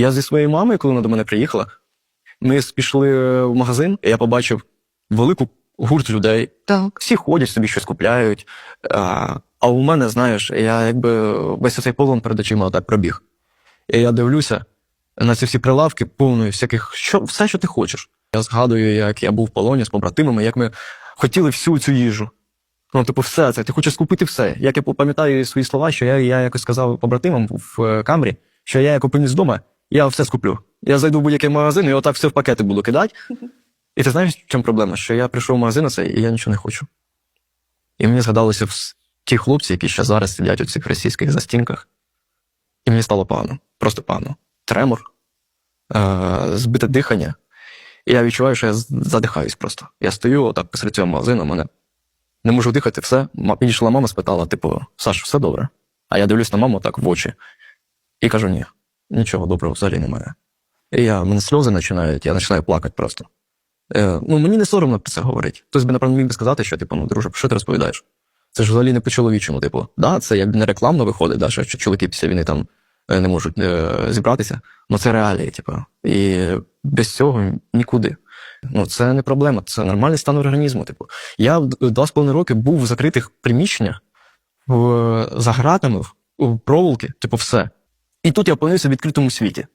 Я зі своєю мамою, коли вона до мене приїхала, ми пішли в магазин, і я побачив велику гурт людей. Так. Всі ходять собі щось купляють. А, а у мене, знаєш, я якби весь цей полон перед очима так пробіг. І я дивлюся на ці всі прилавки повною всяких, що, все, що ти хочеш. Я згадую, як я був в полоні з побратимами, як ми хотіли всю цю їжу. Ну, типу, все це, ти хочеш скупити все. Як я пам'ятаю свої слова, що я, я якось сказав побратимам в е, камері, що я як опинюсь вдома, я все скуплю. Я зайду в будь-який магазин і отак все в пакети буду кидати. І ти знаєш, в чому проблема? Що я прийшов в магазин на і я нічого не хочу. І мені згадалося ті хлопці, які ще зараз сидять у цих російських застінках. І мені стало погано, просто погано. Тремор, е- збите дихання. І я відчуваю, що я задихаюсь просто. Я стою отак посеред цього магазину, мене не можу дихати, все. Підійшла мама, спитала, типу, Саш, все добре? А я дивлюсь на маму так в очі і кажу: ні, нічого доброго взагалі немає. І я, мене сльози починають, я починаю плакати просто. Е, ну, мені не соромно про це говорити. Хтось би, напевно, міг би сказати, що, типу, ну, друже, що ти розповідаєш? Це ж взагалі не по-чоловічому, типу. Да, це якби не рекламно виходить, да, що чоловіки після війни там е, не можуть е, зібратися. Ну це реалії, типу. І без цього нікуди. Ну, це не проблема, це нормальний стан організму. Типу. Я два з половиною роки був в закритих приміщеннях, в, за гратами, в- проволоки, типу, все. І тут я опинився в відкритому світі.